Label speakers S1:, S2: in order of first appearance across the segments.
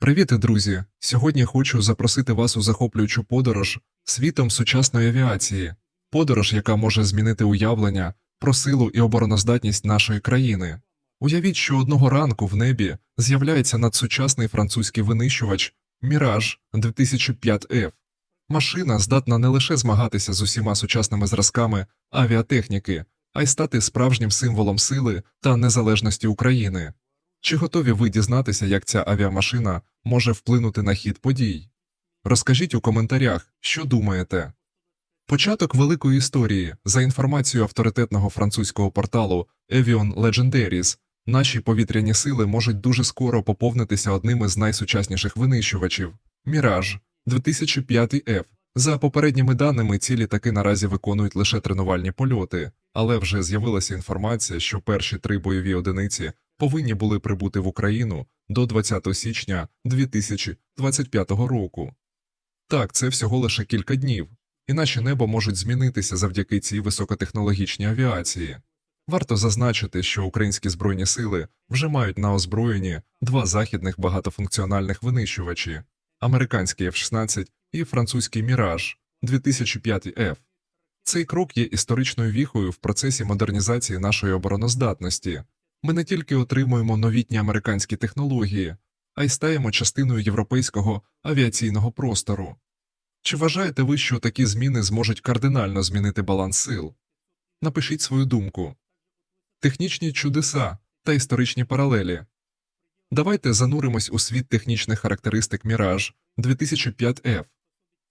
S1: Привіт, друзі! Сьогодні хочу запросити вас у захоплюючу подорож світом сучасної авіації, подорож, яка може змінити уявлення про силу і обороноздатність нашої країни. Уявіть, що одного ранку в небі з'являється надсучасний французький винищувач Міраж 2005F. Машина здатна не лише змагатися з усіма сучасними зразками авіатехніки, а й стати справжнім символом сили та незалежності України. Чи готові ви дізнатися, як ця авіамашина може вплинути на хід подій? Розкажіть у коментарях, що думаєте. Початок великої історії, за інформацією авторитетного французького порталу Avion Legendaries, наші повітряні сили можуть дуже скоро поповнитися одним із найсучасніших винищувачів Міраж 2005F. За попередніми даними, ці літаки наразі виконують лише тренувальні польоти, але вже з'явилася інформація, що перші три бойові одиниці повинні були прибути в Україну до 20 січня 2025 року. Так, це всього лише кілька днів, і наші небо можуть змінитися завдяки цій високотехнологічній авіації. Варто зазначити, що українські збройні сили вже мають на озброєнні два західних багатофункціональних винищувачі американський F-16 і французький Міраж 2005F. Цей крок є історичною віхою в процесі модернізації нашої обороноздатності. Ми не тільки отримуємо новітні американські технології, а й стаємо частиною європейського авіаційного простору. Чи вважаєте ви, що такі зміни зможуть кардинально змінити баланс сил? Напишіть свою думку. Технічні чудеса та історичні паралелі. Давайте зануримось у світ технічних характеристик Міраж 2005F.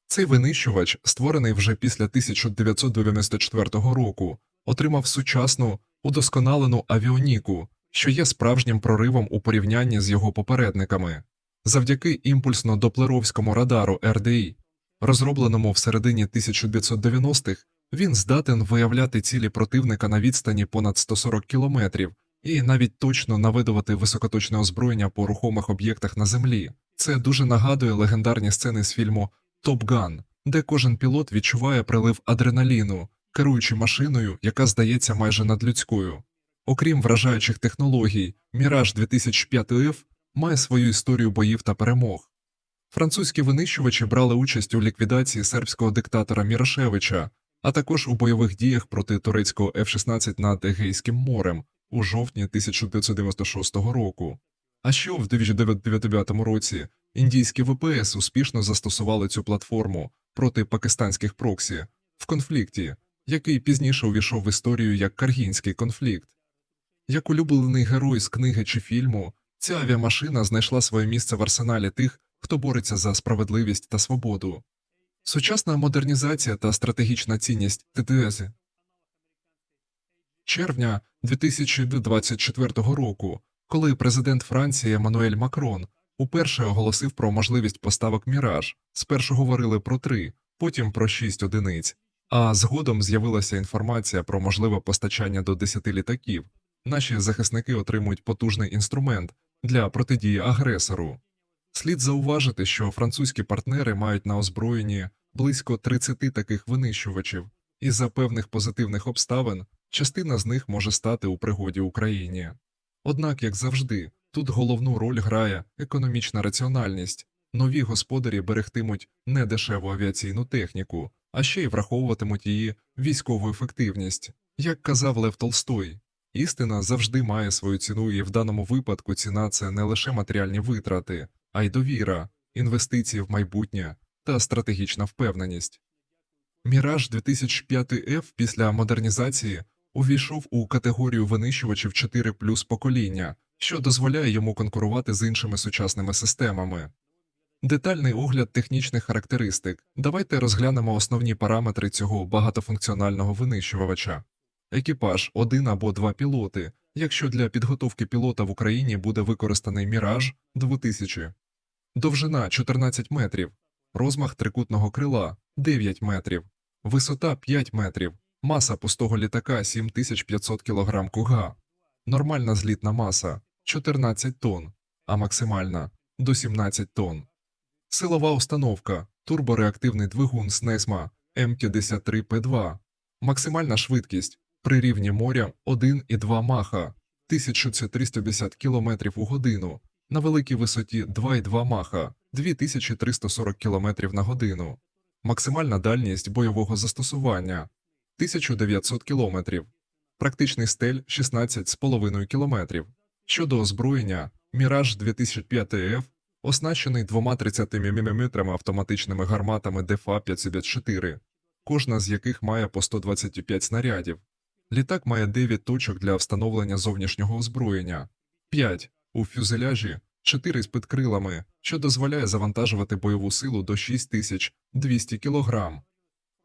S1: Цей винищувач, створений вже після 1994 року, отримав сучасну, удосконалену авіоніку, що є справжнім проривом у порівнянні з його попередниками. Завдяки імпульсно-доплеровському радару RDI, розробленому в середині 1990-х, він здатен виявляти цілі противника на відстані понад 140 кілометрів і навіть точно навидувати високоточне озброєння по рухомих об'єктах на землі. Це дуже нагадує легендарні сцени з фільму Топ Ган, де кожен пілот відчуває прилив адреналіну, керуючи машиною, яка здається майже надлюдською. Окрім вражаючих технологій, Міраж 2005F має свою історію боїв та перемог. Французькі винищувачі брали участь у ліквідації сербського диктатора Мірошевича, а також у бойових діях проти турецького F-16 над Егейським морем у жовтні 1996 року. А що в 1999 році індійські ВПС успішно застосували цю платформу проти пакистанських проксі в конфлікті, який пізніше увійшов в історію як Каргінський конфлікт. Як улюблений герой з книги чи фільму, ця авіамашина знайшла своє місце в арсеналі тих, хто бореться за справедливість та свободу. Сучасна модернізація та стратегічна цінність ТТС червня 2024 року, коли президент Франції Еммануель Макрон уперше оголосив про можливість поставок Міраж, спершу говорили про три, потім про шість одиниць, а згодом з'явилася інформація про можливе постачання до 10 літаків. Наші захисники отримують потужний інструмент для протидії агресору. Слід зауважити, що французькі партнери мають на озброєнні близько 30 таких винищувачів, і за певних позитивних обставин частина з них може стати у пригоді Україні. Однак, як завжди, тут головну роль грає економічна раціональність, нові господарі берегтимуть не дешеву авіаційну техніку, а ще й враховуватимуть її військову ефективність. Як казав Лев Толстой, істина завжди має свою ціну, і в даному випадку ціна це не лише матеріальні витрати, а й довіра, інвестиції в майбутнє та стратегічна впевненість. Міраж 2005F після модернізації увійшов у категорію винищувачів 4 плюс покоління, що дозволяє йому конкурувати з іншими сучасними системами. Детальний огляд технічних характеристик. Давайте розглянемо основні параметри цього багатофункціонального винищувача. Екіпаж один або два пілоти, якщо для підготовки пілота в Україні буде використаний Міраж 2000, довжина 14 метрів, розмах трикутного крила 9 метрів, висота 5 метрів, маса пустого літака 7500 кг куга, нормальна злітна маса 14 тонн, а максимальна до 17 тонн. Силова установка, турбореактивний двигун СНЕСМА М53П2, максимальна швидкість при рівні моря 1,2 маха, 1350 км у годину, на великій висоті 2,2 маха 2340 км на годину. Максимальна дальність бойового застосування 1900 км. Практичний стель 16,5 км. Щодо озброєння, Міраж 2005 F оснащений двома 30 мм автоматичними гарматами ДФА-54, кожна з яких має по 125 снарядів. Літак має 9 точок для встановлення зовнішнього озброєння, 5 у фюзеляжі, 4 з підкрилами, що дозволяє завантажувати бойову силу до 6200 кг.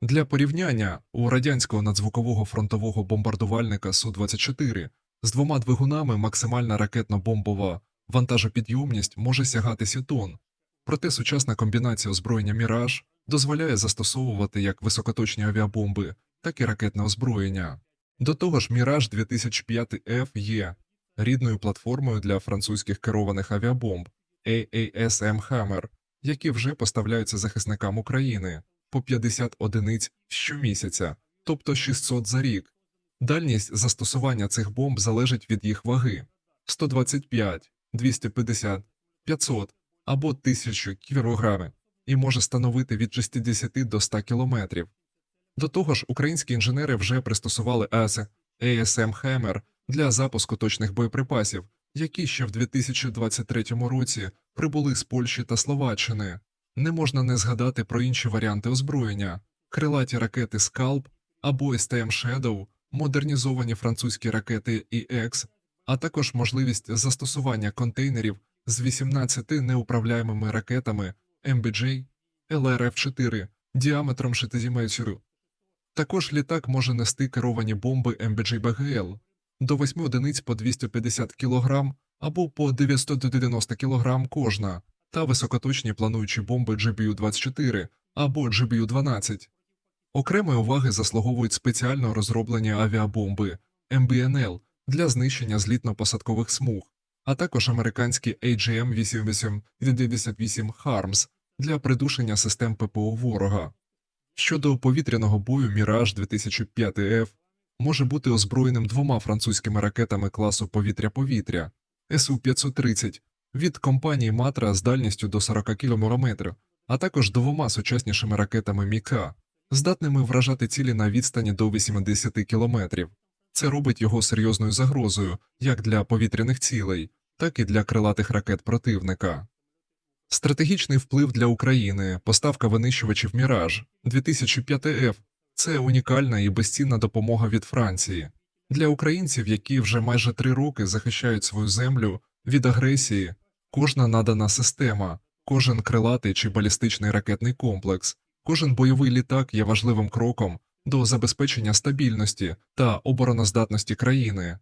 S1: Для порівняння у радянського надзвукового фронтового бомбардувальника Су-24 з двома двигунами максимальна ракетно-бомбова вантажопідйомність може сягати 7 тонн. Проте сучасна комбінація озброєння Міраж дозволяє застосовувати як високоточні авіабомби, так і ракетне озброєння. До того ж, Міраж 2005 F є рідною платформою для французьких керованих авіабомб AASM Hammer, які вже поставляються захисникам України по 50 одиниць щомісяця, тобто 600 за рік. Дальність застосування цих бомб залежить від їх ваги 125, 250, 500 або 1000 кг і може становити від 60 до 100 км. До того ж, українські інженери вже пристосували АС ASM Hammer для запуску точних боєприпасів, які ще в 2023 році прибули з Польщі та Словаччини. Не можна не згадати про інші варіанти озброєння крилаті ракети Скалп або STM Shadow, модернізовані французькі ракети EX, а також можливість застосування контейнерів з 18 неуправляємими ракетами MBJ LRF-4 діаметром 60 метрів. Також літак може нести керовані бомби MBJ BGL до 8 одиниць по 250 кг або по 990 кг кожна, та високоточні плануючі бомби GBU-24 або GBU-12. Окремої уваги заслуговують спеціально розроблені авіабомби MBNL для знищення злітно-посадкових смуг, а також американські AGM-88 HARMS для придушення систем ППО ворога. Щодо повітряного бою Міраж 2005 F може бути озброєним двома французькими ракетами класу повітря-повітря СУ-530 від компанії Матра з дальністю до 40 км, а також двома сучаснішими ракетами Міка, здатними вражати цілі на відстані до 80 км. Це робить його серйозною загрозою як для повітряних цілей, так і для крилатих ракет противника. Стратегічний вплив для України, поставка винищувачів Міраж 2005 F – це унікальна і безцінна допомога від Франції для українців, які вже майже три роки захищають свою землю від агресії. Кожна надана система, кожен крилатий чи балістичний ракетний комплекс, кожен бойовий літак є важливим кроком до забезпечення стабільності та обороноздатності країни.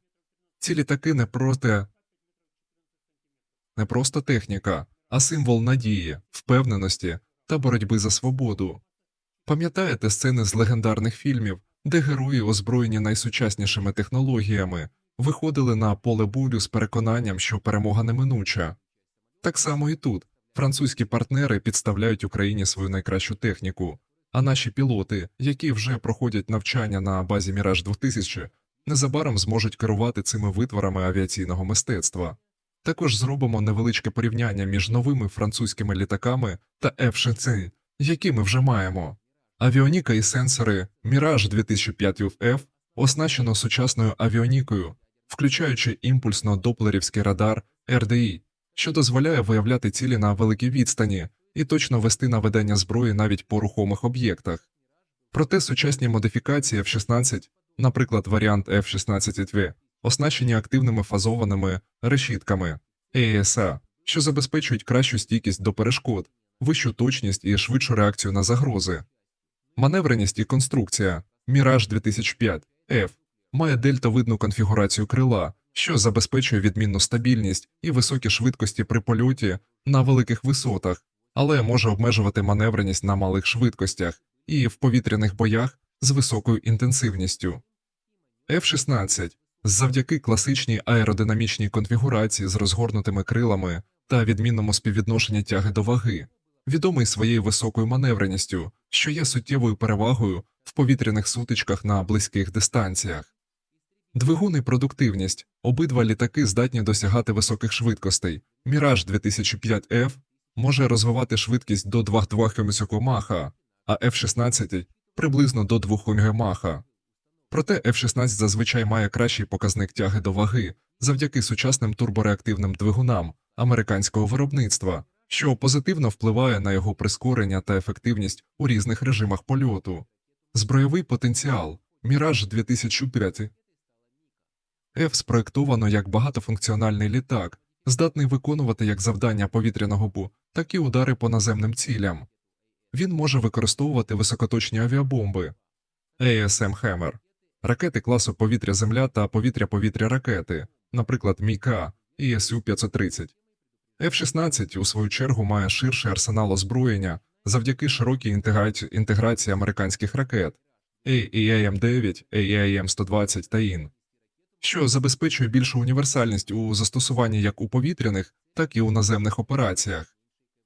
S1: Ці літаки не просто, не просто техніка, а символ надії, впевненості та боротьби за свободу. Пам'ятаєте сцени з легендарних фільмів, де герої, озброєні найсучаснішими технологіями, виходили на поле бою з переконанням, що перемога неминуча. Так само і тут французькі партнери підставляють Україні свою найкращу техніку, а наші пілоти, які вже проходять навчання на базі Міраж 2000, незабаром зможуть керувати цими витворами авіаційного мистецтва. Також зробимо невеличке порівняння між новими французькими літаками та F-16, які ми вже маємо. Авіоніка і сенсори Mirage 2005 F оснащено сучасною авіонікою, включаючи імпульсно-доплерівський радар RDI, що дозволяє виявляти цілі на великій відстані і точно вести наведення зброї навіть по рухомих об'єктах. Проте сучасні модифікації F-16, наприклад, варіант F-16V, оснащені активними фазованими решітками ESA, що забезпечують кращу стійкість до перешкод, вищу точність і швидшу реакцію на загрози. Маневреність і конструкція Mirage 2005 F має дельтовидну конфігурацію крила, що забезпечує відмінну стабільність і високі швидкості при польоті на великих висотах, але може обмежувати маневреність на малих швидкостях і в повітряних боях з високою інтенсивністю. F-16 завдяки класичній аеродинамічній конфігурації з розгорнутими крилами та відмінному співвідношенні тяги до ваги, відомий своєю високою маневреністю, що є суттєвою перевагою в повітряних сутичках на близьких дистанціях. Двигун і продуктивність обидва літаки здатні досягати високих швидкостей Міраж 2005F може розвивати швидкість до 2,2 км Маха, а F-16 приблизно до 2 км Маха. Проте F-16 зазвичай має кращий показник тяги до ваги завдяки сучасним турбореактивним двигунам американського виробництва, що позитивно впливає на його прискорення та ефективність у різних режимах польоту. Збройовий потенціал Міраж 2005 F спроєктовано як багатофункціональний літак, здатний виконувати як завдання повітряного бу, так і удари по наземним цілям. Він може використовувати високоточні авіабомби ASM Hammer, ракети класу повітря-земля та повітря-повітря ракети, наприклад, МІКа і СУ-530. F-16, у свою чергу, має ширший арсенал озброєння завдяки широкій інтеграції американських ракет AAM-9, AAM-120 та ін, що забезпечує більшу універсальність у застосуванні як у повітряних, так і у наземних операціях.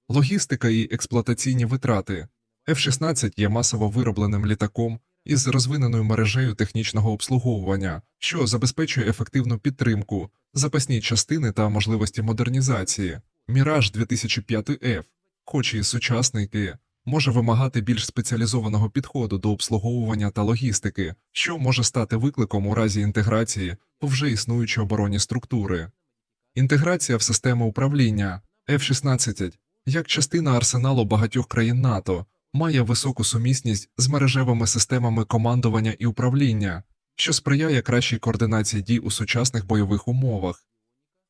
S1: Логістика і експлуатаційні витрати F-16 є масово виробленим літаком із розвиненою мережею технічного обслуговування, що забезпечує ефективну підтримку, запасні частини та можливості модернізації. Міраж 2005F, хоч і сучасники, може вимагати більш спеціалізованого підходу до обслуговування та логістики, що може стати викликом у разі інтеграції у вже існуючі оборонні структури. Інтеграція в систему управління F-16 як частина арсеналу багатьох країн НАТО має високу сумісність з мережевими системами командування і управління, що сприяє кращій координації дій у сучасних бойових умовах.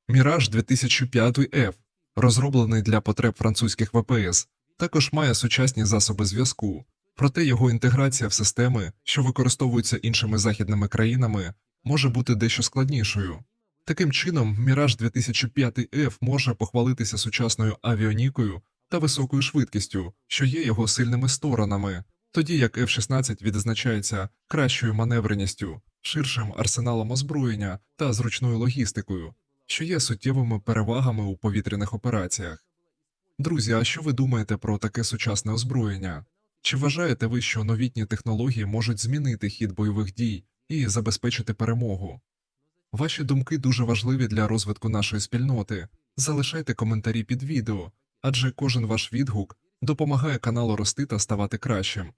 S1: Міраж 2005F, розроблений для потреб французьких ВПС, також має сучасні засоби зв'язку, проте його інтеграція в системи, що використовуються іншими західними країнами, може бути дещо складнішою. Таким чином, Міраж 2005F може похвалитися сучасною авіонікою та високою швидкістю, що є його сильними сторонами, тоді як F-16 відзначається кращою маневреністю, ширшим арсеналом озброєння та зручною логістикою, що є суттєвими перевагами у повітряних операціях. Друзі, а що ви думаєте про таке сучасне озброєння? Чи вважаєте ви, що новітні технології можуть змінити хід бойових дій і забезпечити перемогу? Ваші думки дуже важливі для розвитку нашої спільноти. Залишайте коментарі під відео, адже кожен ваш відгук допомагає каналу рости та ставати кращим.